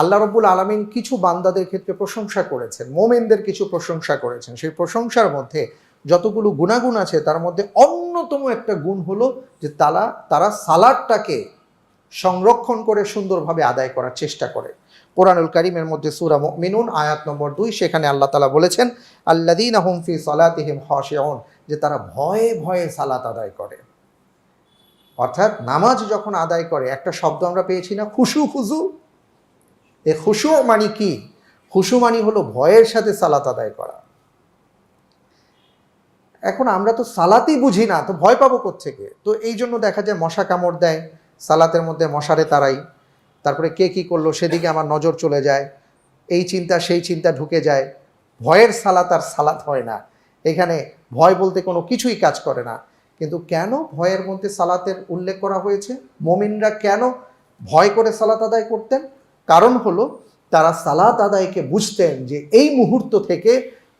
আল্লাহ রব্বুল আলমিন কিছু বান্দাদের ক্ষেত্রে প্রশংসা করেছেন, মোমেনদের কিছু প্রশংসা করেছেন। সেই প্রশংসার মধ্যে যতগুলো গুণাগুণ আছে, তার মধ্যে অন্যতম একটা গুণ হলো যে তারা তারা সালাদটাকে সংরক্ষণ করে সুন্দরভাবে আদায় করার চেষ্টা করে। কোরআনুল করিমের মধ্যে সুরা মিনুন আয়াত নম্বর দুই, সেখানে আল্লাহ তালা বলেছেন আল্লাদিন আহমফি সালাতিহিম হশেউন যে তারা ভয়ে ভয়ে সালাত আদায় করে। অর্থাৎ নামাজ যখন আদায় করে, একটা শব্দ আমরা পেয়েছি না, খুশু খুজু। এ খুশু মানে কি? খুশু মানি হলো ভয়ের সাথে সালাত আদায় করা। এখন আমরা তো সালাতই বুঝি না, তো ভয় পাবো থেকে তো এই জন্য দেখা যায় মশা কামড় দেয়, সালাতের মধ্যে মশারে তারাই তারপরে কে কি করল? সেদিকে আমার নজর চলে যায়। এই চিন্তা, সেই চিন্তা ঢুকে যায়। ভয়ের সালাত আর সালাত হয় না। এখানে ভয় বলতে কোনো কিছুই কাজ করে না। কিন্তু কেন ভয়ের মধ্যে সালাতের উল্লেখ করা হয়েছে? মমিনরা কেন ভয় করে সালাত আদায় করতেন? কারণ হলো, তারা সালাত আদায়কে বুঝতেন যে এই মুহূর্ত থেকে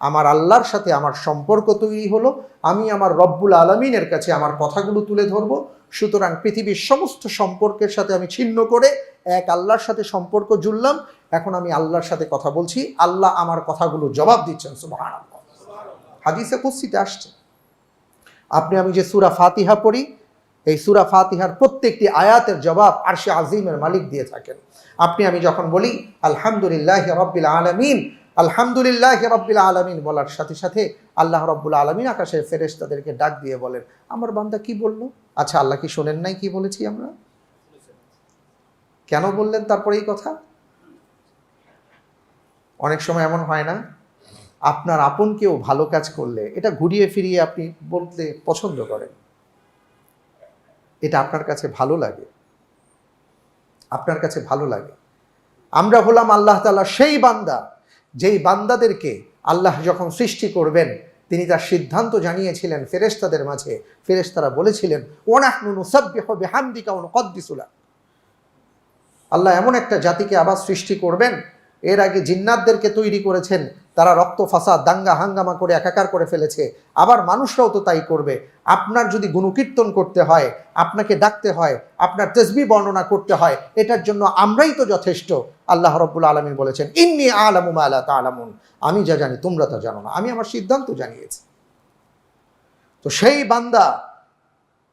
আমার আল্লাহর সাথে আমার সম্পর্ক তৈরি হলো, আমি আমার রব্বুল আলমিনের কাছে আমার কথাগুলো তুলে ধরবো। সুতরাং পৃথিবীর সমস্ত সম্পর্কের সাথে আমি ছিন্ন করে এক আল্লাহর সাথে সম্পর্ক জুড়লাম। এখন আমি আল্লাহর সাথে কথা বলছি। আল্লাহ আমার কথাগুলো জবাব দিচ্ছেন সুবাহ হাদিসে কুস্তিতে আসছে। আপনি আমি যে সুরা ফাতিহা পড়ি এই সুরা ফাতিহার প্রত্যেকটি আয়াতের জবাব আরশে আজিমের মালিক দিয়ে থাকেন। আপনি, আমি যখন বলি, আলহামদুলিল্লাহ রব্বিল আলমিন আলহামদুলিল্লাহ রব্বিল আলমিন বলার সাথে সাথে আল্লাহ রব্বুল আলমিন আকাশের ফেরেশ তাদেরকে ডাক দিয়ে বলেন, আমার বান্দা কি বলল? আচ্ছা আল্লাহ কি শোনেন নাই কি বলেছি আমরা? কেন বললেন তারপরে এই কথা? অনেক সময় এমন হয় না, আপনার আপন কেউ ভালো কাজ করলে, এটা ঘুরিয়ে ফিরিয়ে আপনি বলতে পছন্দ করেন। এটা আপনার কাছে ভালো লাগে। আপনার কাছে ভালো লাগে। আমরা হলাম আল্লাহ তালা সেই বান্দা, যেই বান্দাদেরকে আল্লাহ যখন সৃষ্টি করবেন, তিনি তার সিদ্ধান্ত জানিয়েছিলেন ফেরেশতাদের মাঝে। ফেরেশতারা বলেছিলেন ওনাহনুনু সাব্বিহ বিহামদিকা ওয়ানুকদ্দিসুলা আল্লাহ এমন একটা জাতিকে আবার সৃষ্টি করবেন এর আগে জিন্নাতদেরকে তৈরি করেছেন, তারা রক্ত, ফাসাদ, দাঙ্গা, হাঙ্গামা করে একাকার করে ফেলেছে। আবার মানুষরাও তো তাই করবে। আপনার যদি গুণকীর্তন করতে হয়, আপনাকে ডাকতে হয়, আপনার তেসবি বর্ণনা করতে হয়, এটার জন্য আমরাই তো যথেষ্ট, আল্লাহ রব্বুল আলমী বলেছেন, ইন্নি আলামুমা আল্লাহ তালামুন। আমি যা জানি, তোমরা তা জানো না। আমি আমার সিদ্ধান্ত জানিয়েছি। তো সেই বান্দা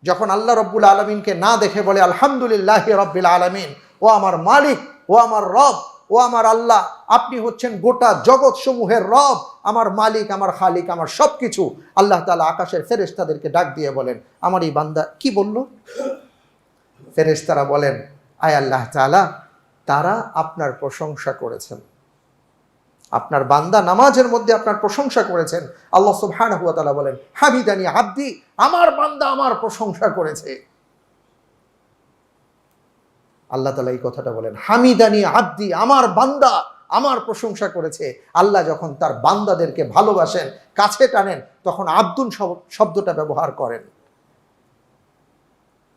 যখন আল্লাহ রব্বুল আলমিনকে না দেখে বলে, আলহামদুলিল্লাহ রব্বিল আলমিন। ও আমার মালিক, ও আমার রব ও আমার আল্লাহ, আপনি হচ্ছেন গোটা জগৎ সমূহের রব, আমার মালিক, আমার খালিক, আমার সব কিছু আল্লাহ তালা আকাশের ফেরেস্তাদেরকে ডাক দিয়ে বলেন, আমার এই বান্দা কি বলল? ফেরেস্তারা বলেন, আয় আল্লাহ তালা তারা আপনার প্রশংসা করেছেন। আপনার বান্দা নামাজের মধ্যে আপনার প্রশংসা করেছেন। আল্লাহ সুবহানাহু ওয়া তাআলা বলেন হাবিদানি আব্দি, আমার বান্দা আমার প্রশংসা করেছে। আল্লাহ তালা এই কথাটা বলেন, হামিদানি আব্দি, আমার বান্দা আমার প্রশংসা করেছে। আল্লাহ যখন তার বান্দাদেরকে ভালোবাসেন, কাছে টানেন, তখন আব্দুল শব্দটা ব্যবহার করেন।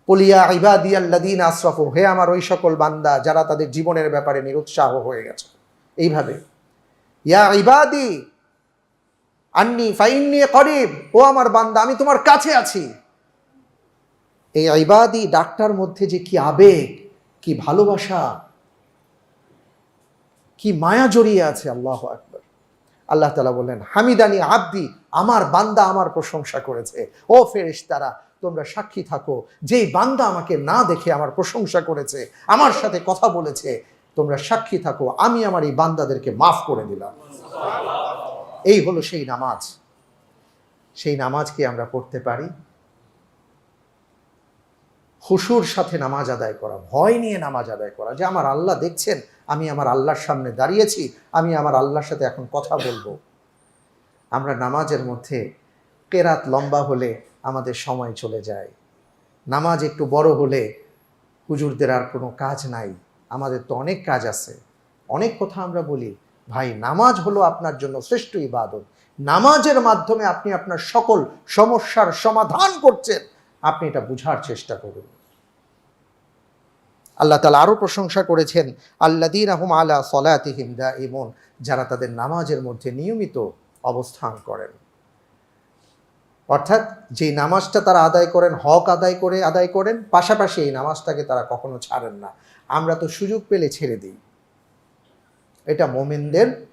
পলিয়া ইবাদিয়াল্লাদিন আশরফু হে আমার ওই সকল বান্দা যারা তাদের জীবনের ব্যাপারে নিরুৎসাহ হয়ে গেছে। এইভাবে, ইয়া ইবাদি আন্নি ফাইন্নি করিব ও আমার বান্দা, আমি তোমার কাছে আছি। এই ইবাদি ডাক্তার মধ্যে যে কি আবেগ কি ভালোবাসা? কি মায়া জড়িয়ে আছে? আল্লাহ আকবর। আল্লাহ তালা বললেন, হামিদানি আব্দি, আমার বান্দা আমার প্রশংসা করেছে। ও ফেরেশ তারা তোমরা সাক্ষী থাকো। যেই বান্দা আমাকে না দেখে আমার প্রশংসা করেছে, আমার সাথে কথা বলেছে, তোমরা সাক্ষী থাকো। আমি আমার এই বান্দাদেরকে মাফ করে দিলাম। এই হলো সেই নামাজ। সেই নামাজকে আমরা পড়তে পারি। খুশুর সাথে নামাজ আদায় করা, ভয় নিয়ে নামাজ আদায় করা, যে আমার আল্লাহ দেখছেন, আমি আমার আল্লাহর সামনে দাঁড়িয়েছি, আমি আমার আল্লাহর সাথে এখন কথা বলব। আমরা নামাজের মধ্যে কেরাত লম্বা হলে আমাদের সময় চলে যায়। নামাজ একটু বড় হলে হুজুরদের আর কোনো কাজ নাই, আমাদের তো অনেক কাজ আছে। অনেক কথা আমরা বলি, ভাই, নামাজ হলো আপনার জন্য শ্রেষ্ঠ ইবাদত। নামাজের মাধ্যমে আপনি আপনার সকল সমস্যার সমাধান করছেন। আপনি এটা বুঝার চেষ্টা করুন। আল্লাহ তালা আরও প্রশংসা করেছেন আল্লাদিন আহম আলা সলাতিহিম দা ইমন যারা তাদের নামাজের মধ্যে নিয়মিত অবস্থান করেন। অর্থাৎ যে নামাজটা তারা আদায় করেন, হক আদায় করে, আদায় করেন, পাশাপাশি এই নামাজটাকে তারা কখনো ছাড়েন না। আমরা তো সুযোগ পেলে ছেড়ে দিই। এটা মোমেনদের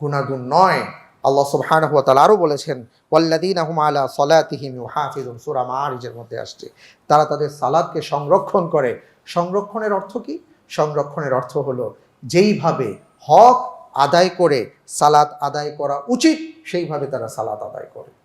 গুণাগুণ নয়। আল্লাহ সুবহানাহু ওয়া তালা আরও বলেছেন ওয়াল্লাদিন হুম আলা সলাতিহিম ইউহাফিজুন সূরা মাআরিজের মধ্যে আসছে। তারা তাদের সালাদকে সংরক্ষণ করে। সংরক্ষণের অর্থ কি? সংরক্ষণের অর্থ হলো যেইভাবে হক আদায় করে, সালাত আদায় করা উচিত, সেইভাবে তারা সালাত আদায় করে।